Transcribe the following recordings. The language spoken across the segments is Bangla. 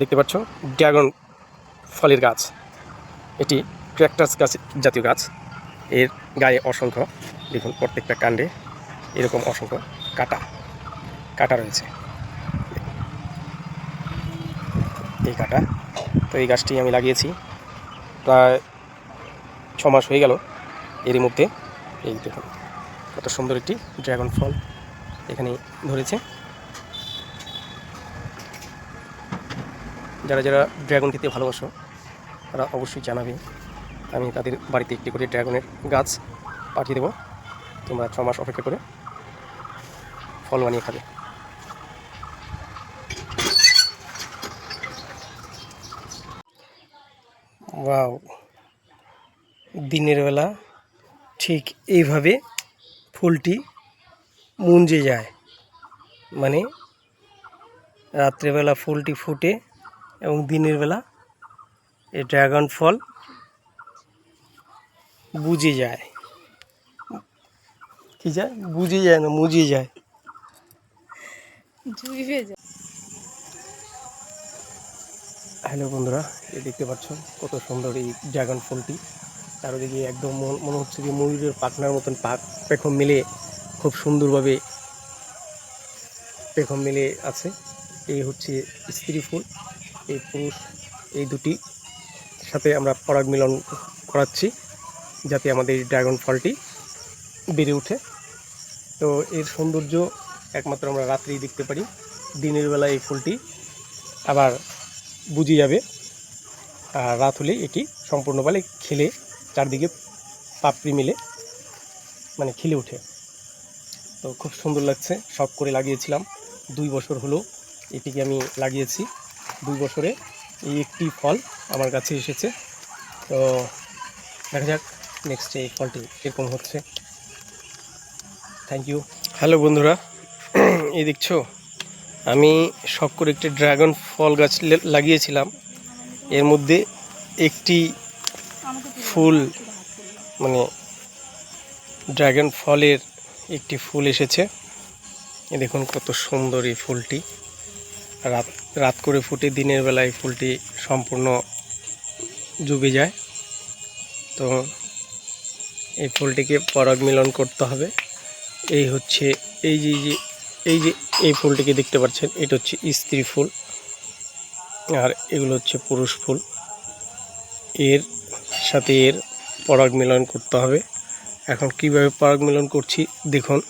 দেখতে পাচ্ছ, ড্রাগন ফলের গাছ। এটি ক্র্যাকটাস গাছ জাতীয় গাছ। এর গায়ে অসংখ্য, দেখুন প্রত্যেকটা কাণ্ডে এরকম অসংখ্য কাটা কাটা রয়েছে। এই কাটা, তো এই গাছটি আমি লাগিয়েছি। প্রায় ছ মাস হয়ে গেল এরই মধ্যে। এই দেখুন, কত সুন্দর একটি ড্রাগন ফল এখানে ধরেছে। যারা যারা ড্রাগন খেতে ভালোবাসো, তারা অবশ্যই জানাবে। আমি তাদের বাড়িতে একটি করে ড্রাগনের গাছ পাঠিয়ে দেবো। তোমরা ছ মাস অপেক্ষা করে ফল বানিয়ে খাবে। ওয়াও, দিনের বেলা ঠিক এইভাবে ফুলটি মুঞ্জে যায়। মানে রাত্রেবেলা ফুলটি ফুটে এবং দিনের বেলা এই ড্রাগন ফল বুঝে যায়। কি যায়? বুঝে যায় না মুজে যায়। হ্যালো বন্ধুরা এই দেখতে পাচ্ছ কত সুন্দর এই ড্রাগন ফলটি। চারিদিকে একদম মন- মনে হচ্ছে যে ময়ূরের পাখনার মতন পাক পেখম মিলে খুব সুন্দরভাবে পেখম মিলে আছে। এই হচ্ছে স্ত্রী ফুল। এই পুরুষ, এই দুটি সাথে আমরা পরাগ মিলন করাচ্ছি যাতে আমাদের এই ড্রাগন ফলটি বেড়ে ওঠে। তো এর সৌন্দর্য একমাত্র আমরা রাত্রেই দেখতে পারি। দিনের বেলা এই ফুলটি আবার বুঝে যাবে আর রাত হলে এটি সম্পূর্ণভাবে খেলে চারদিকে পাপড়ি মিলে মানে খেলে ওঠে। তো খুব সুন্দর লাগছে। শখ করে লাগিয়েছিলাম। দুই বছর হলো এটিকে আমি লাগিয়েছি। দুই বছরে এই একটি ফল আমার কাছে এসেছে। তো দেখা যাক নেক্সট এই ফলটি এরকম হচ্ছে। থ্যাংক ইউ হ্যালো বন্ধুরা, এই দেখছ? আমি শখ করে একটি ড্রাগন ফল গাছ লাগিয়েছিলাম। এর মধ্যে একটি ফুল মানে ড্রাগন ফলের একটি ফুল এসেছে। এ দেখুন কত সুন্দর এই ফুলটি। রাত রাত করে ফুটে, দিনের বেলা এই ফুলটি সম্পূর্ণ ডুবে যায়। তো এই ফুলটিকে পরাগ মিলন করতে হবে। এই হচ্ছে, এই যে এই যে এই যে, এই ফুলটিকে দেখতে পাচ্ছেন, এটা হচ্ছে স্ত্রী ফুল। আর এগুলো হচ্ছে পুরুষ ফুল। এর সাথে এর পরাগ মিলন করতে হবে। এখন কীভাবে পরাগ মিলন করছি, দেখুন।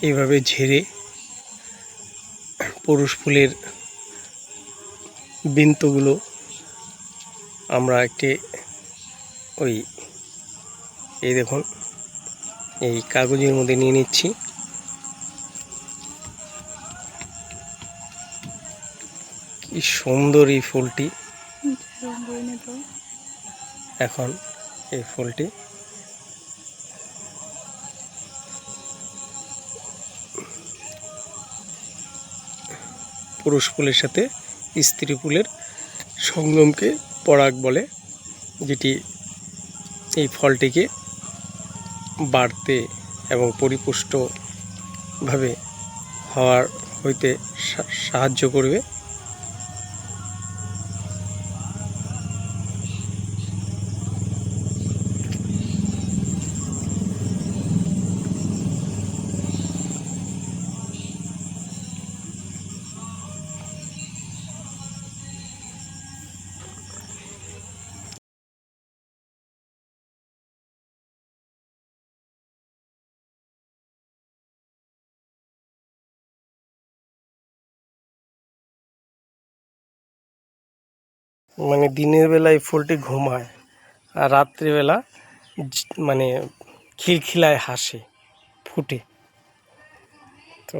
এইভাবে ঝেড়ে পুরুষ ফুলের বিন্তগুলো আমরা একটি ওই এই দেখুন এই কাগজের মধ্যে নিয়ে নিচ্ছি। কি সুন্দর এই ফুলটি। এখন এই ফুলটি পুরুষ ফুলের সাথে স্ত্রী ফুলের সঙ্গমকে পরাগ বলে, যেটি এই ফলটিকে বাড়তে এবং পরিপুষ্টভাবে হওয়ার হইতে সাহায্য করবে। মানে দিনের বেলায় ফুলটি ঘুমায় আর রাত্রিবেলা মানে খিলখিলায় হাসে ফুটে। তো